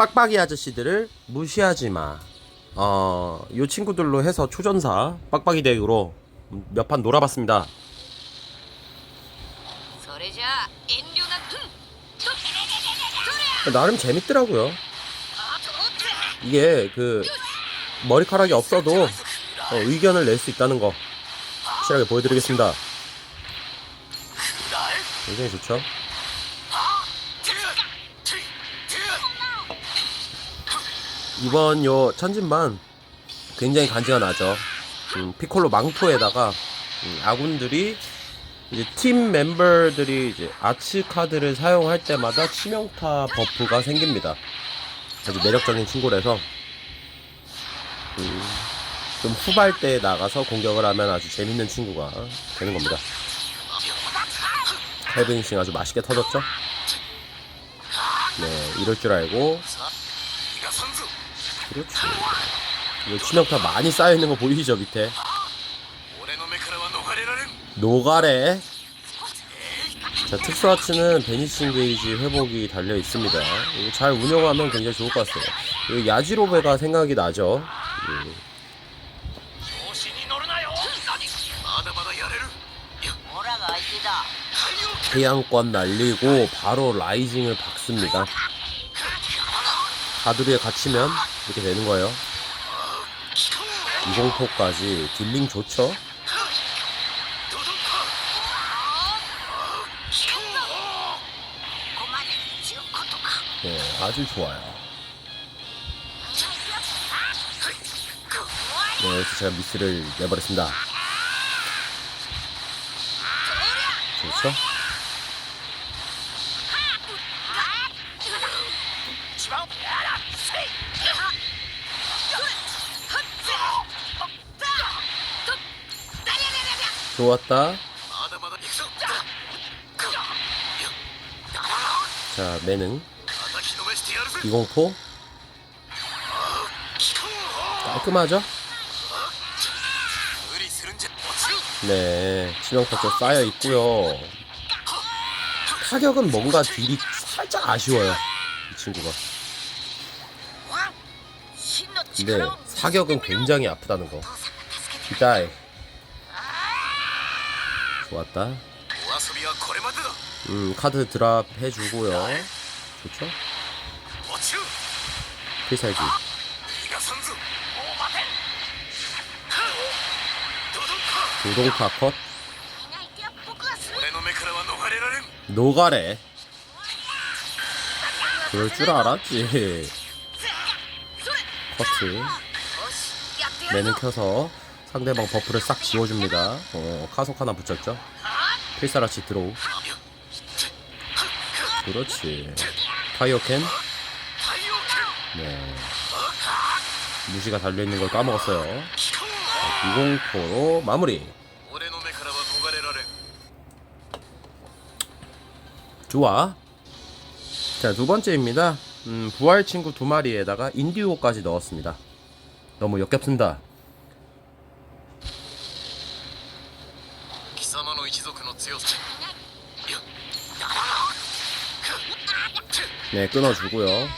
빡빡이 아저씨들을 무시하지 마. 어, 요 친구들로 해서 초전사 빡빡이 덱으로 몇 판 놀아봤습니다. それじゃあ遠慮なくととりゃ 나름 재밌더라고요. あとって 이게 그 머리카락이 없어도 어, 의견을 낼 수 있다는 거 확실하게 보여드리겠습니다. 굉장히 좋죠. 이번 요 천진만 굉장히 간지가 나죠. 음, 피콜로 망토에다가 음, 아군들이 이제 팀 멤버들이 이제 아츠 카드를 사용할 때마다 치명타 버프가 생깁니다. 아주 매력적인 친구라서 음, 좀 후발대에 나가서 공격을 하면 아주 재밌는 친구가 되는 겁니다. 칼빈싱 아주 맛있게 터졌죠? 네, 이럴 줄 알고 그렇지. 이거 치명타 많이 쌓여있는 거 보이시죠 밑에? 노가래. 자 특수하츠는 베니싱 게이지 회복이 달려있습니다. 이거 잘 운영하면 굉장히 좋을 것 같아요. 이거 야지로베가 생각이 나죠. 음. 태양권 날리고 바로 라이징을 박습니다. 가두리에 갇히면 이렇게 되는 거예요. 이공포까지 딜링 좋죠? 네, 아주 좋아요. 네, 그래서 제가 미스를 내버렸습니다. 좋죠? 좋았다. 자, 매능. 이공포. 깔끔하죠? 네, 치명타도 쌓여 있고요. 타격은 뭔가 딜이 살짝 아쉬워요. 이 친구가. 근데 사격은 굉장히 아프다는 거. 기다이. 좋았다. 음, 카드 드랍 해주고요. 좋죠? 피살기. 도동파 컷. 노가래. 그럴 줄 알았지. 커트. 매는 켜서 상대방 버프를 싹 지워줍니다. 어, 카속 하나 붙였죠? 필사라치 드로우. 그렇지. 타이어캔 네. 무시가 달려있는 걸 까먹었어요. 네, 이공포로 마무리. 좋아. 자, 두 번째입니다. 음, 부활 친구 두 마리에다가 인디오까지 넣었습니다. 너무 역겹습니다. 様の一族の強さいや 네, 끊어주고요.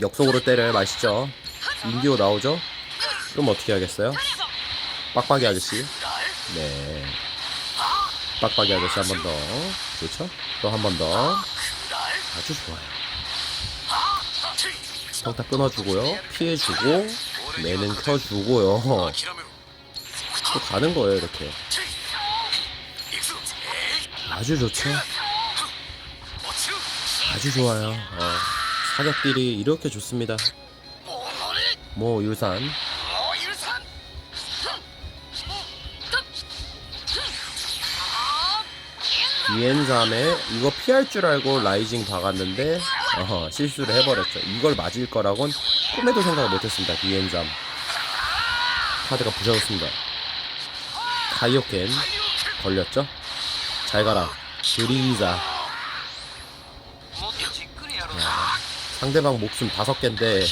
역속으로 때려요. 맛있죠? 인디오 나오죠? 그럼 어떻게 하겠어요? 빡빡이 아저씨. 네. 빡빡이 아저씨 한 번 더. 그렇죠? 또 한 번 더. 아주 좋아요. 평타 끊어주고요. 피해주고, 매는 켜주고요. 또 가는 거예요, 이렇게. 아주 좋죠? 아주 좋아요. 어, 사격딜이 이렇게 좋습니다. 뭐, 유산 이엔삼에 이거 피할 줄 알고 라이징 박았는데 어, 실수를 해버렸죠. 이걸 맞을 거라곤 꿈에도 생각을 못했습니다. 이엔삼 카드가 부셔졌습니다. 다이오켄 걸렸죠? 잘 가라. 드리자. 아, 상대방 목숨 다섯 개인데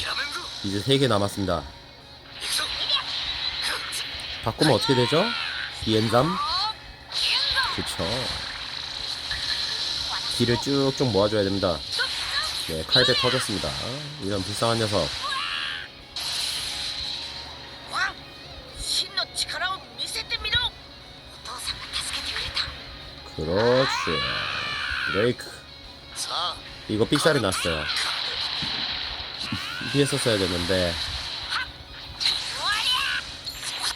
이제 세 개 남았습니다. 바꾸면 어떻게 되죠? 비엔잠 그쵸. 길을 쭉쭉 모아줘야 됩니다. 네 칼배 터졌습니다. 이런 불쌍한 녀석. 그렇지. 브레이크. 이거 삑살이 났어요. 피했었어야 됐는데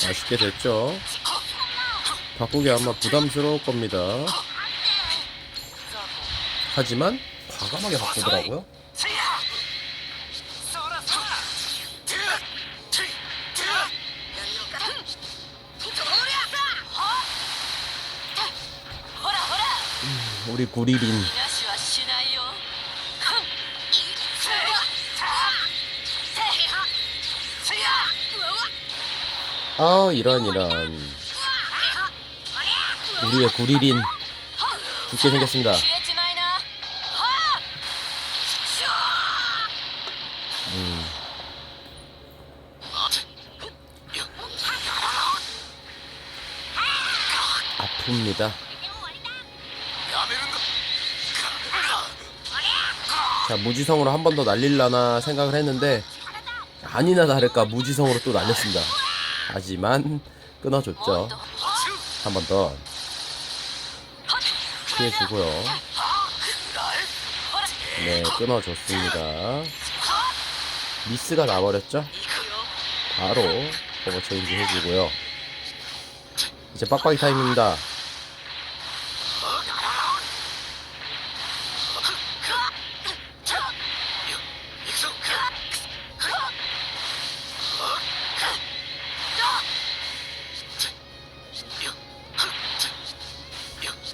아쉽게 됐죠. 바꾸기 아마 부담스러울 겁니다. 하지만 과감하게 바꾸더라고요. 우리 구리린. 아 이런 이런. 우리의 구리린 죽게 생겼습니다. 음. 아픕니다. 자 무지성으로 한 번 더 날릴라나 생각을 했는데 아니나 다를까 무지성으로 또 날렸습니다. 하지만 끊어줬죠. 한 번 더 피해주고요. 네 끊어줬습니다. 미스가 나버렸죠. 바로 오버 체인지 해주고요. 이제 빡빡이 타임입니다.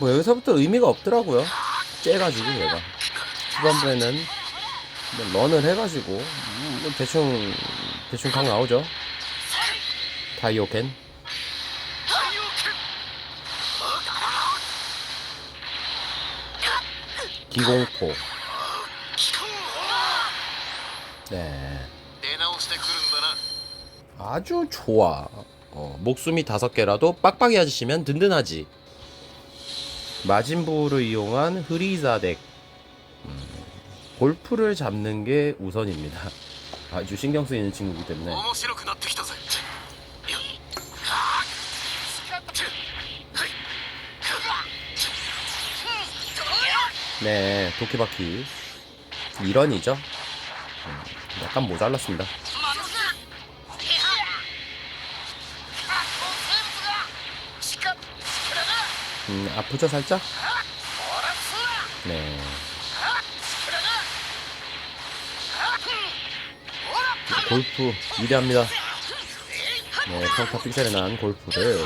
뭐 여기서부터 의미가 없더라고요. 째가지고 얘가 후반부에는 뭐 런을 해가지고 음, 뭐 대충 대충 강 나오죠. 다이오켄. 기공포. 네. 아주 좋아. 어, 목숨이 다섯 개라도 빡빡이 아저씨면 든든하지. 마진부를 이용한 흐리사 덱 음, 골프를 잡는 게 우선입니다. 아주 신경 쓰이는 친구기 때문에. 네, 도키바퀴 1원이죠. 음, 약간 모자랐습니다. 음, 아프죠 살짝? 네. 네 골프 위대합니다. 네, 평타 픽셀에 난 골프를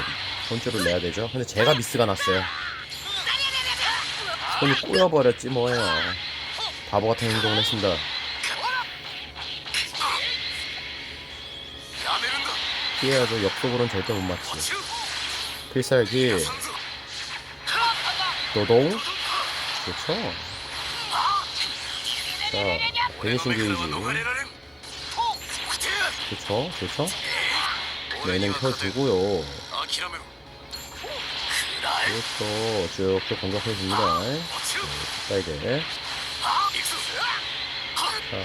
번째로 내야 되죠. 근데 제가 미스가 났어요. 손이 꼬여버렸지 뭐예요. 바보 같은 행동을 했습니다. 피해야죠. 옆쪽으로는 절대 못 맞지. 필살기 노동. 좋죠. 자 되게 신기해지. 좋죠 좋죠. 메인 켜주고요. 그렇죠. 쭉쭉 공격해줍니다. 사이드 자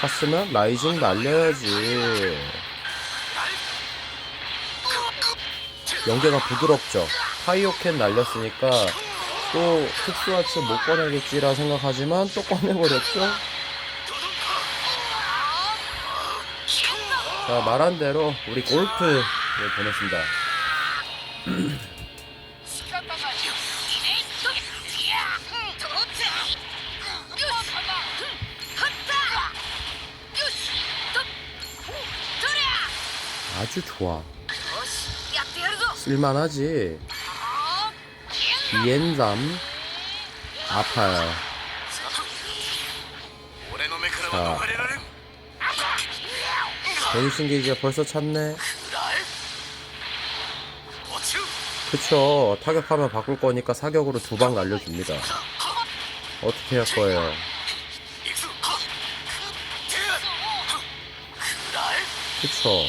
샀으면 라이징 날려야지. 연계가 부드럽죠. 하이오켄 날렸으니까 또 특수하츠 못 꺼내겠지라 생각하지만 또 꺼내버렸죠? 자, 말한대로 우리 골프를 보냈습니다. 아주 좋아. 쓸만하지. 위엔잠 아파요. 자. 변신기기가 벌써 찼네. 그쵸. 타격하면 바꿀 거니까 사격으로 두 방 날려줍니다. 어떻게 할 거예요? 그쵸.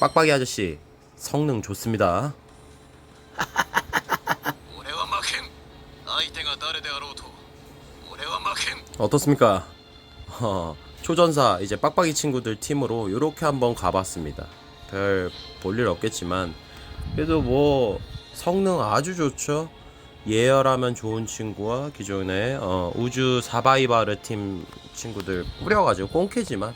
빡빡이 아저씨, 성능 좋습니다. 어떻습니까? 어, 초전사 이제 빡빡이 친구들 팀으로 이렇게 한번 가봤습니다. 별 볼일 없겠지만 그래도 뭐 성능 아주 좋죠. 예열하면 좋은 친구와 기존의 어, 우주 사바이바르 팀 친구들 뿌려가지고 꽁캐지만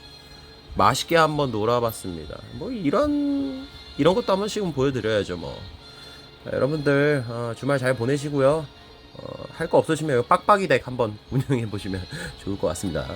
맛있게 한번 놀아봤습니다. 뭐 이런 이런 것도 한 번씩은 보여드려야죠 뭐. 자, 여러분들 어, 주말 잘 보내시고요. 어, 할 거 없으시면 이 빡빡이 덱 한번 운영해 보시면 좋을 것 같습니다.